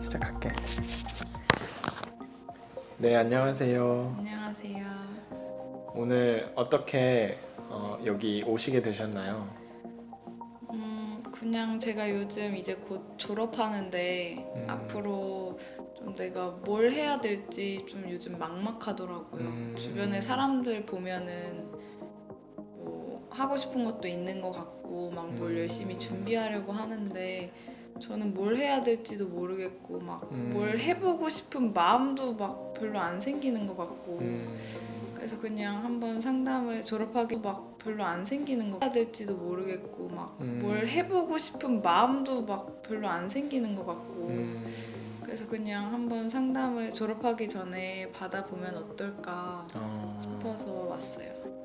시작할게. 네, 안녕하세요. 안녕하세요. 오늘 어떻게 어, 여기 오시게 되셨나요? 음, 그냥 제가 요즘 이제 곧 졸업하는데 음. 앞으로 좀 내가 뭘 해야 될지 좀 요즘 막막하더라고요. 음. 주변에 사람들 보면은 뭐 하고 싶은 것도 있는 것 같고 막뭘 음. 열심히 준비하려고 하는데 저는 뭘 해야 될지도 모르겠고 막 음. 뭘 해보고 싶은 마음도 막 별로 안 생기는 것 같고 음, 그래서 그냥 한번 상담을 졸업하기 막 별로 안 생기는 거 해야 될지도 모르겠고 막 음. 뭘 해보고 싶은 마음도 막 별로 안 생기는 것 같고 음, 그래서 그냥 한번 상담을 졸업하기 전에 받아보면 어떨까 어, 싶어서 왔어요.